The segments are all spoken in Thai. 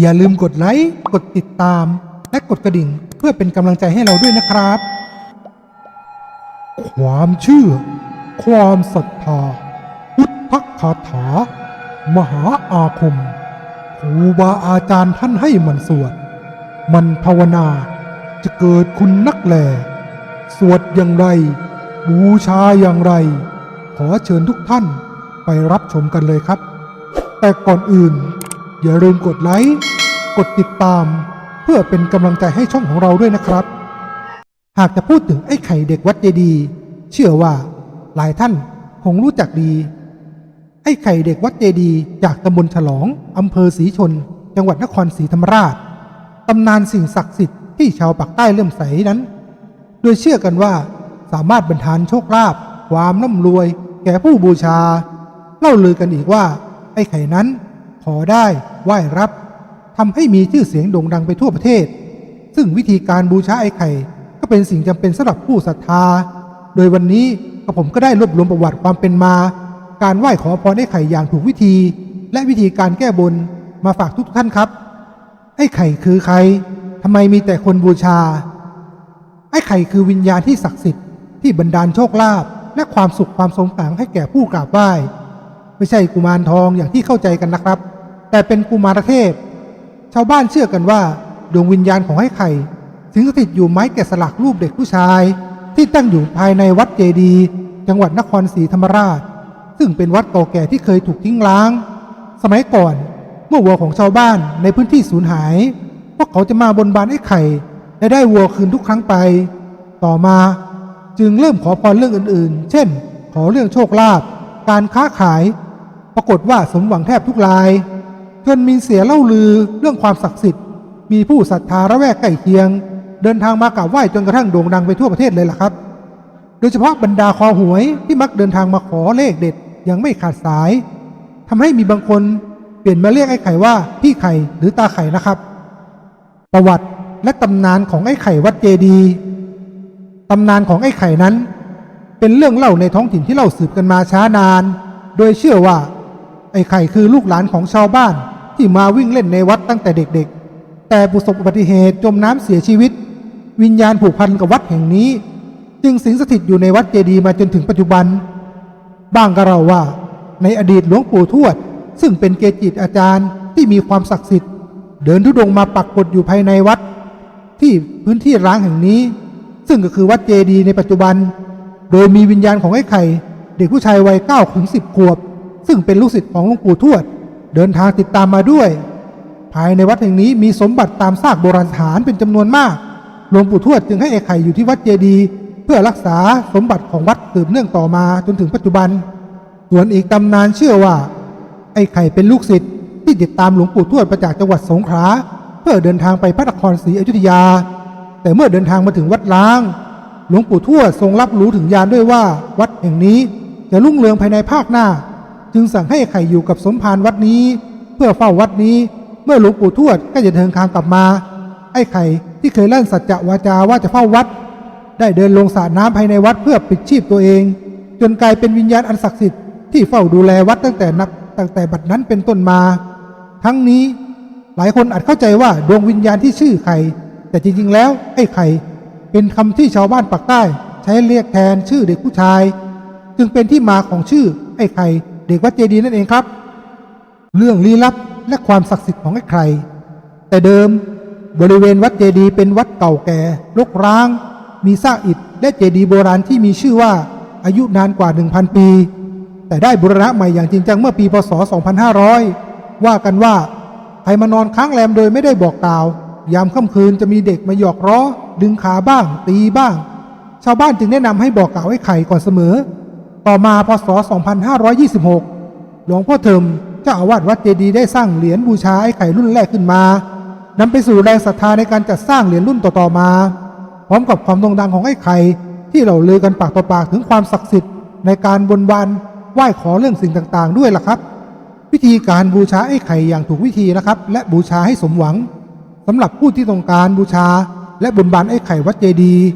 อย่าลืมกดไลค์ กดติดตาม และกดกระดิ่งเพื่อเป็นกำลังใจให้เราด้วยนะครับ ความเชื่อ ความศรัทธา พุทธคาถา มหาอาคม ครูบาอาจารย์ท่านให้มันสวด มันภาวนาจะเกิดคุณนักแล สวดอย่างไร บูชาอย่างไร ขอเชิญทุกท่านไปรับชมกันเลยครับ แต่ก่อนอื่น อย่าลืมกดไลค์ กดติดตาม เพื่อเป็นกำลังใจให้ช่องของเราด้วยนะครับ หากจะพูดถึงไอ้ไข่เด็กวัดเจดี เชื่อว่าหลายท่านคงรู้จักดี ไอ้ไข่เด็กวัดเจดี จากตำบลฉลองอำเภอศรีชน จังหวัดนครศรีธรรมราชตำนานสิ่งศักดิ์สิทธิ์ที่ชาวปากใต้เลื่อมใสนั้น โดยเชื่อกันว่าสามารถบรรทานโชคลาภความร่ำรวย แก่ผู้บูชา เล่าลือกันอีกว่า ไอ้ไข่นั้น ขอได้ไหว้รับทำให้มีชื่อเสียงโด่งดังไปทั่วประเทศ ซึ่งวิธีการบูชาไอ้ไข่ ก็เป็นสิ่งจำเป็นสำหรับผู้ศรัทธา โดยวันนี้กระผมก็ได้รวบรวมประวัติความเป็นมา การไหว้ขอพรไอ้ไข่อย่างถูกวิธี และวิธีการแก้บนมาฝากทุกท่านครับ ไอ้ไข่คือใครทำไมมีแต่คนบูชา ไอ้ไข่คือวิญญาณที่ศักดิ์สิทธิ์ที่บันดาลโชคลาภและความสุขความสมหวังให้แก่ผู้กราบไหว้ ไม่ใช่กุมารทองอย่างที่เข้าใจกันนะครับ แต่เป็นกุมารเทพ ชาวบ้านเชื่อกันว่า ดวงวิญญาณของไอ้ไข่สิงสถิตอยู่ไม้แกะสลักรูปเด็กผู้ชาย ที่ตั้งอยู่ภายในวัดเจดีย์จังหวัดนครศรีธรรมราช ซึ่งเป็นวัดเก่าแก่ที่เคยถูกทิ้งร้าง สมัยก่อนเมื่อวัวของชาวบ้านในพื้นที่สูญหาย พวกเขาจะมาบนบานไอ้ไข่ และได้วัวคืนทุกครั้งไป ต่อมาจึงเริ่มขอพรเรื่องอื่นๆ เช่น ขอเรื่องโชคลาภการค้าขาย ปรากฏว่าสมหวังแทบทุกรายจนมีเสียเล่าลือเรื่องความศักดิ์สิทธิ์ มีผู้ศรัทธาระแวกใกล้เคียง เดินทางมากราบไหว้จนกระทั่งโด่งดังไปทั่วประเทศเลยล่ะครับ โดยเฉพาะบรรดาคอหวยที่มักเดินทางมาขอเลขเด็ดยังไม่ขาดสายทำให้มีบางคนเปลี่ยนมาเรียกไอ้ไข่ว่าพี่ไข่หรือตาไข่นะครับ ประวัติและตำนานของไอ้ไข่วัดเจดีย์ตำนานของไอ้ไข่นั้น เป็นเรื่องเล่าในท้องถิ่นที่เล่าสืบกันมาช้านาน โดยเชื่อว่า ไอ้ไข่คือลูกหลานของชาวบ้านที่มาวิ่งเล่นในวัดตั้งแต่เด็กๆ แต่ประสบอุบัติเหตุจมน้ำเสียชีวิต วิญญาณผูกพันกับวัดแห่งนี้ จึงสิงสถิตอยู่ในวัดเจดีมาจนถึงปัจจุบัน บ้างก็เราว่า ในอดีตหลวงปู่ทวด ซึ่งเป็นเกจิอาจารย์ที่มีความศักดิ์สิทธิ์ เดินทุดงมาปักกฏอยู่ภายในวัด ที่พื้นที่ร้างแห่งนี้ ซึ่งก็คือวัดเจดีในปัจจุบัน โดยมีวิญญาณของไอ้ไข่ เด็กผู้ชายวัย9ถึง10ขวบ ซึ่งเป็นลูกศิษย์ของหลวงปู่ทวด เดินทางติดตามมาด้วย ภายในวัดแห่งนี้มีสมบัติตามซากโบราณสถานเป็นจำนวนมากหลวงปู่ทวดจึงให้ไอ้ไข่อยู่ที่วัดเจดีย์เพื่อรักษาสมบัติของวัดสืบเนื่องต่อมาจนถึงปัจจุบัน ส่วนอีกตำนานเชื่อว่า ไอ้ไข่เป็นลูกศิษย์ที่ติดตามหลวงปู่ทวดมาจากจังหวัดสงขลาเพื่อเดินทางไปพระนครศรีอยุธยา แต่เมื่อเดินทางมาถึงวัดล้าง หลวงปู่ทวดทรงรับรู้ถึงยานด้วยว่า วัดแห่งนี้จะรุ่งเรืองภายในภาคหน้า จึงสั่งให้ไอ้ไข่อยู่กับสมภารวัดนี้ เพื่อเฝ้าวัดนี้ เมื่อหลวงปู่ทวดก็จะเดินทางกลับมา ไอ้ไข่ที่เคยลั่นสัจจะวาจาว่าจะเฝ้าวัด ได้เดินลงสระน้ำภายในวัดเพื่อปิดชีพตัวเอง จนกลายเป็นวิญญาณอันศักดิ์สิทธิ์ที่เฝ้าดูแลวัดตั้งแต่นับตั้งแต่บัดนั้นเป็นต้นมา ทั้งนี้หลายคนอาจเข้าใจว่าดวงวิญญาณที่ชื่อไข่ แต่จริงๆแล้ว ไอ้ไข่ เป็นคำที่ชาวบ้านปากใต้ ใช้เรียกแทนชื่อเด็กผู้ชาย จึงเป็นที่มาของชื่อไอ้ไข่ ด็กวัดเจดีย์นั่นเองครับ เรื่องลี้ลับและความศักดิ์สิทธิ์ของไอ้ไข่แต่เดิมบริเวณวัดเจดีย์เป็นวัดเก่าแก่รกร้าง มีซากอิฐและเจดีย์โบราณที่มีชื่อว่าอายุนานกว่า 1,000 ปี แต่ได้บูรณะใหม่อย่างจริงจังเมื่อปีพศ 2500 ว่ากันว่าใครมานอนค้างแรมโดยไม่ได้บอกกล่าว ยามค่ำคืนจะมีเด็กมาหยอกล้อ ดึงขาบ้าง ตีบ้าง ชาวบ้านจึงแนะนำให้บอกกล่าวไอ้ไข่ก่อนเสมอ ต่อมาพศ 2526 หลวงพ่อเทิมเจ้าอาวาสวัดเจดีย์ได้สร้างเหรียญบูชาไอ้ไข่รุ่นแรกขึ้นมานำไปสู่แรงศรัทธาในการจัดสร้างเหรียญรุ่นต่อๆมา พร้อมกับความโด่งดังของไอ้ไข่ที่เราลือกันปากต่อปากถึงความศักดิ์สิทธิ์ในการบนบานไหว้ขอเรื่องสิ่งต่างๆ ด้วยล่ะครับ วิธีการบูชาไอ้ไข่อย่างถูกวิธีนะครับ และบูชาให้สมหวังสำหรับผู้ที่ต้องการบูชา และบนบานไอ้ไข่วัดเจดีย์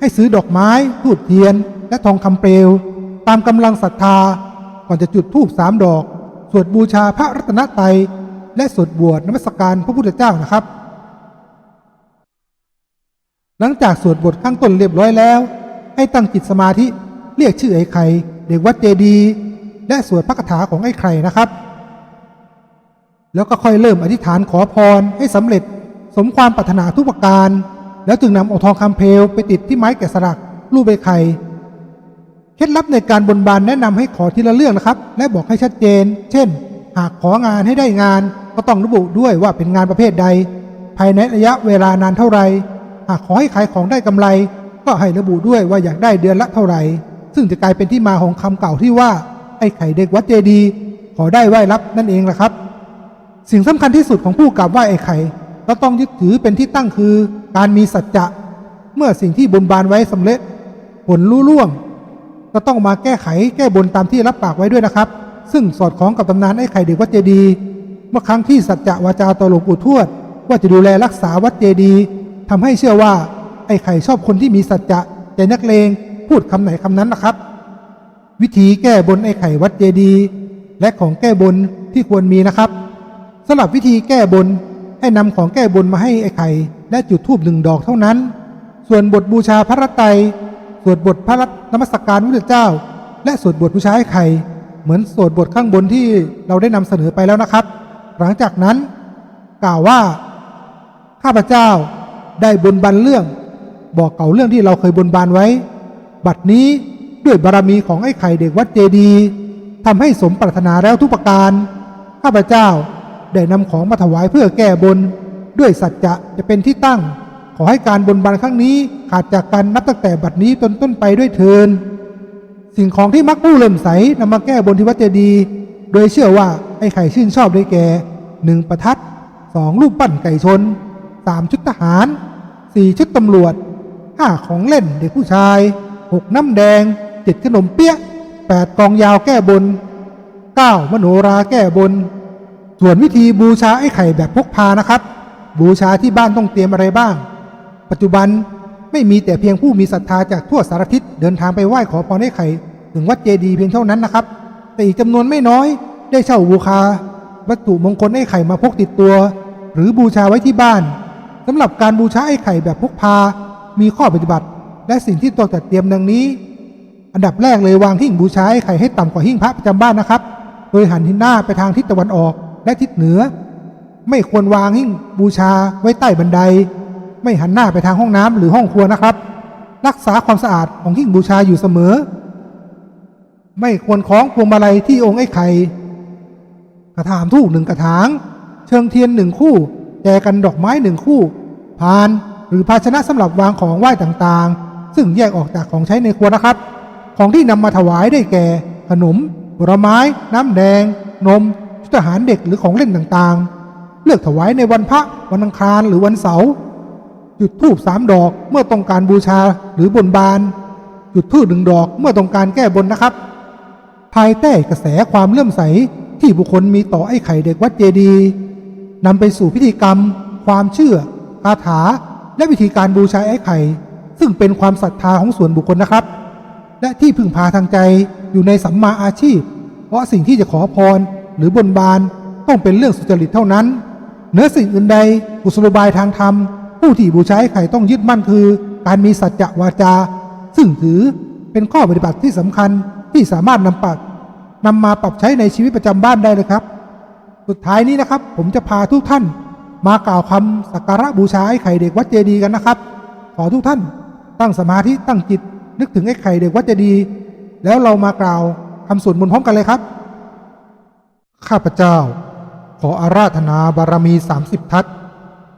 ให้ซื้อดอกไม้ทูบเทียน และทองคำเปลว ตามกำลังศรัทธา ก่อนจะจุดธูปสามดอก สวดบูชาพระรัตนตรัยและสวดบวชนมัสการพระพุทธเจ้านะครับ หลังจากสวดบทข้างต้นเรียบร้อยแล้ว ให้ตั้งจิตสมาธิเรียกชื่อไอ้ไข่เด็กวัดเจดีและสวดพระคาถาของไอ้ไข่นะครับ แล้วก็ค่อยเริ่มอธิษฐานขอพรให้สำเร็จสมความปรารถนาทุกประการ แล้วจึงนำเอาทองคำเพลวไปติดที่ไม้แกะสลักรูปไอ้ไข่ เคล็ดลับในการบนบานแนะนำให้ขอทีละเรื่องนะครับ และบอกให้ชัดเจน เช่น หากของานให้ได้งาน ก็ต้องระบุด้วยว่าเป็นงานประเภทใด ภายในระยะเวลานานเท่าไหร่หากขอให้ขายของได้กำไร ก็ให้ระบุด้วยว่าอยากได้เดือนละเท่าไหร่ ซึ่งจะกลายเป็นที่มาของคำเก่าที่ว่าไอ้ไข่เด็กวัดเจดีย์ขอได้ไหว้รับนั่นเองแหละครับ สิ่งสำคัญที่สุดของผู้กราบไหว้ไอ้ไข่ก็ต้องยึดถือเป็นที่ตั้งคือ การมีสัจจะ เมื่อสิ่งที่บนบานไว้สำเร็จ ผลรู้ล่วง ก็ต้องมาแก้ไขแก้บนตามที่รับปากไว้ด้วยนะครับ ซึ่งสอดคล้องกับตำนานไอ้ไข่เด็กวัดเจดี เมื่อครั้งที่สัจจะวาจาต่อหลวงปู่ทวด ว่าจะดูแลรักษาวัดเจดีย์ทำให้เชื่อว่าไอ้ไข่ชอบคนที่มีสัจจะใจนักเลงพูดคำไหนคำนั้นนะครับ วิธีแก้บนไอ้ไข่วัดเจดี และของแก้บนที่ควรมีนะครับสำหรับวิธีแก้บนให้นำของแก้บนมาให้ไอ้ไข่และจุดธูปหนึ่งดอกเท่านั้น ส่วนบทบูชาพระรัตไตร สวดบทพระรัตนมัสการพระเจ้า และสวดบทบูชาไอ้ไข่เหมือนสวดบทข้างบนที่เราได้นำเสนอไปแล้วนะครับ หลังจากนั้น กล่าวว่า ข้าพเจ้าได้บนบันเรื่อง บอกเก่าเรื่องที่เราเคยบนบานไว้ บัดนี้ด้วยบารมีของไอ้ไข่เด็กวัดเจดีย์ทำให้สมปรารถนาแล้วทุกประการ ข้าพเจ้าได้นำของมาถวายเพื่อแก้บน ด้วยสัจจะจะเป็นที่ตั้ง ขอให้การบนบานครั้งนี้ขาดจากกันนับตั้งแต่บัดนี้ต้นต้นไปด้วยเทิน สิ่งของที่มักผู้เริ่มใสนำมาแก้บนที่วัดเจดีย์โดยเชื่อว่าไอ้ไข่ชื่นชอบได้แก่หนึ่งประทัดสองรูปปั้นไก่ชนสามชุดทหารสี่ชุดตำรวจห้าของเล่นเด็กผู้ชายหกน้ำแดงเจ็ดขนมเปี๊ยะแปดกองยาวแก้บนเก้ามโนราแก้บน ส่วนวิธีบูชาไอ้ไข่แบบพกพานะครับ บูชาที่บ้านต้องเตรียมอะไรบ้าง ปัจจุบันไม่มีแต่เพียงผู้มีศรัทธาจากทั่วสารทิศเดินทางไปไหว้ขอพรไอ้ไข่ถึงวัดเจดีย์เพียงเท่านั้นนะครับ แต่อีกจำนวนไม่น้อยได้เช่าบูชาวัตถุมงคลไอ้ไข่มาพกติดตัว หรือบูชาไว้ที่บ้านสำหรับการบูชาไอ้ไข่แบบพกพา มีข้อปฏิบัติ และสิ่งที่ต้องจัดเตรียมดังนี้ อันดับแรกเลยวางหิ้งบูชาไอ้ไข่ให้ต่ำกว่าหิ้งพระประจำบ้านนะครับ โดยหันทิศหน้าไปทางทิศตะวันออกและทิศเหนือ ไม่ควรวางหิ้งบูชาไว้ใต้บันได ไม่หันหน้าไปทางห้องน้ำหรือห้องครัวนะครับ รักษาความสะอาดของหิ้งบูชาอยู่เสมอ ไม่ควรคล้องพวงมาลัยที่องค์ไอ้ไข่กระถางทูกหนึ่งกระถาง เชิงเทียนหนึ่งคู่แจกันดอกไม้หนึ่งคู่ พาน หรือภาชนะสำหรับวางของไหว้ต่างๆ ซึ่งแยกออกจากของใช้ในครัวนะครับ ของที่นำมาถวายได้แก่ ขนมผลไม้ น้ำแดง นมชุดอาหารเด็กหรือของเล่นต่างๆ เลือกถวายในวันพระวันอังคารหรือวันเสาร์ จุดธูปสามดอกเมื่อต้องการบูชาหรือบนบาน จุดธูปหนึ่งดอกเมื่อต้องการแก้บนนะครับ ภายใต้กระแสความเลื่อมใสที่บุคคลมีต่อไอ้ไข่เด็กวัดเจดีย์นำไปสู่พิธีกรรม ความเชื่อคาถา และวิธีการบูชาไอ้ไข่ ซึ่งเป็นความศรัทธาของส่วนบุคคลนะครับ และที่พึ่งพาทางใจอยู่ในสัมมาอาชีพ เพราะสิ่งที่จะขอพรหรือบนบานต้องเป็นเรื่องสุจริตเท่านั้นเหนือสิ่งอื่นใดกุศโลบายทางธรรม ผู้ที่บูชาไอ้ไข่ต้องยึดมั่นคือ การมีสัจจะวาจา ซึ่งถือเป็นข้อปฏิบัติที่สำคัญที่สามารถนำปัดนำมาปรับใช้ในชีวิตประจำบ้านได้เลยครับ สุดท้ายนี้นะครับ ผมจะพาทุกท่าน มากล่าวคำสักการะบูชาไอ้ไข่เด็กวัดเจดีกันนะครับ ขอทุกท่าน ตั้งสมาธิตั้งจิต นึกถึงไอ้ไข่เด็กวัดเจดี แล้วเรามากล่าวคำสวดมนต์พร้อมกันเลยครับ ข้าพเจ้า ขออาราธนาบารมี 30 ทัศ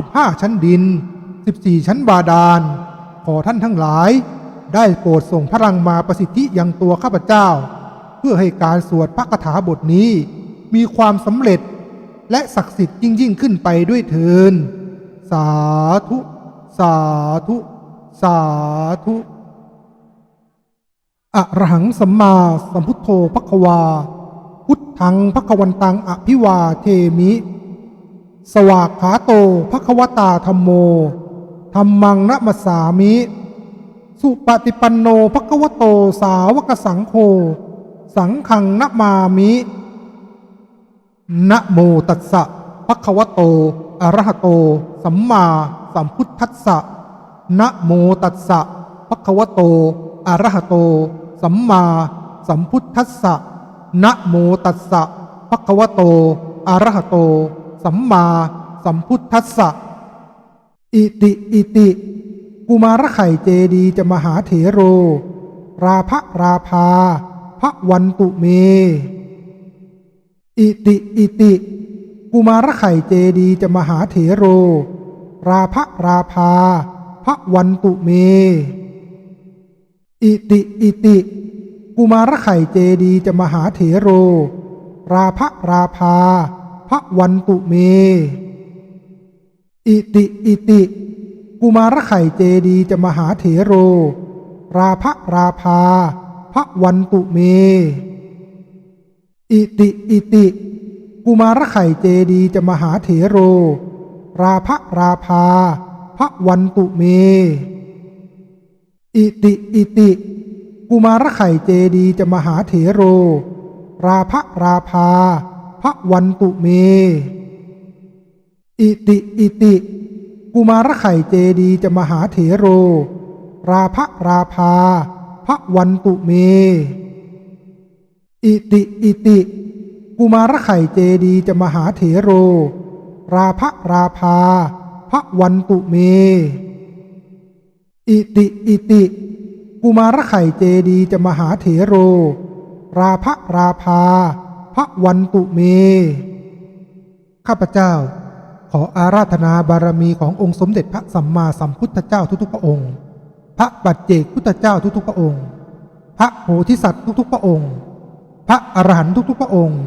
15 ชั้นดิน 14 ชั้นบาดาล ขอท่านทั้งหลาย ได้โปรดส่งพลังมาประสิทธิยังตัวข้าพเจ้า เพื่อให้การสวดพระคาถาบทนี้ มีความสำเร็จและศักดิ์สิทธิ์ยิ่งยิ่งขึ้นไปด้วยเทินสาธุ สาธุ สาธุอะระหังสัมมาสัมพุทโธภควา พุทธังภควันตังอภิวาเทมิ สวากขาโตภควตาธรรมโมธรรมังนะมสามิ สุปฏิปันโนภควโตสาวกสังโฆสังขังนะมามินะโมตัสสะภคะวโตอะระหโต สัมมาสัมพุทธัสสะนะโมตัสสะภคะวโตอะระหโต สัมมาสัมพุทธัสสะนะโมตัสสะภคะวโตอะระหโต สัมมาสัมพุทธัสสะ อิติ อิติ กุมารไข่เจดีจะมหาเถโร ราภราภาพระวันตุเม อิติ อิติ กุมารไข่เจดีจะมหาเถโร ราภราภาพระวันตุเม อิติ อิติ กุมารไข่เจดีจะมหาเถโร ราภราภา พระวันตุเม อิติอิติ กุมารไข่เจดีจะมหาเถโร ราภราภาพระวันตุเม อิติอิติ กุมารไข่เจดีจะมหาเถโร ราภราภาพระวันตุเม อิติอิติ กุมารไข่เจดีจะมหาเถโร ราภราภา พระวันตุเม อิติอิติ กุมารไข่เจดีจะมหาเถโร ราภราภาพระวันตุเม อิติอิติ กุมารไข่เจดีจะมหาเถโร ราภราภาพระวันตุเม อิติอิติ กุมารไข่เจดีจะมหาเถโร ราภราภา พระวันตุเม ข้าพเจ้าขออาราธนาบารมีขององค์สมเด็จพระสัมมาสัมพุทธเจ้าทุกๆพระองค์ พระบัจเจกพุทธเจ้าทุกๆพระองค์ พระโพธิสัตว์ทุกๆพระองค์ พระอรหันต์ทุกๆพระองค์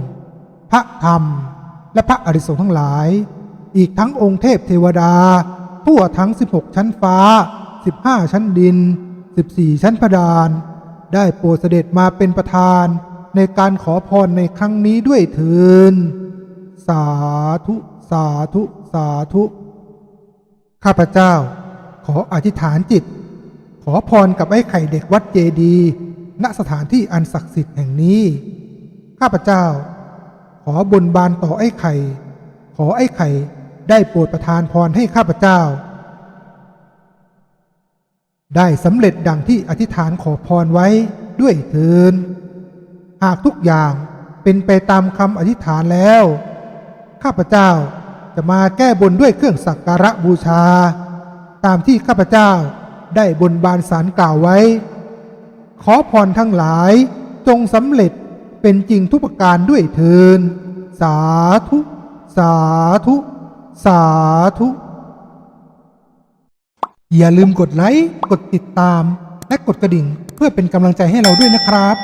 พระธรรมและพระอริสงฆ์ทั้งหลาย อีกทั้งองค์เทพเทวดาทั่วทั้ง 16 ชั้นฟ้า 15 ชั้นดิน 14 ชั้นพดาน ได้โปรดเสด็จมาเป็นประธาน ในการขอพรในครั้งนี้ด้วยเถินสาธุ สาธุ สาธุ ข้าพเจ้า ขออธิษฐานจิต ขอพรกับไอ้ไข่เด็กวัดเจดีณสถานที่อันศักดิ์สิทธิ์แห่งนี้ ข้าพเจ้า ขอบนบานต่อไอ้ไข่ ขอไอ้ไข่ได้โปรดประทานพรให้ข้าพเจ้า ได้สำเร็จดังที่อธิษฐานขอพรไว้ด้วยเถิน หากทุกอย่างเป็นไปตามคำอธิษฐานแล้ว ข้าพเจ้าจะมาแก้บนด้วยเครื่องสักการะบูชา ตามที่ข้าพเจ้าได้บนบานสารกล่าวไว้ ขอพรทั้งหลายจงสำเร็จเป็นจริงทุกประการด้วยเทิน สาธุ สาธุ สาธุ อย่าลืมกดไลค์ กดติดตาม และกดกระดิ่งเพื่อเป็นกำลังใจให้เราด้วยนะครับ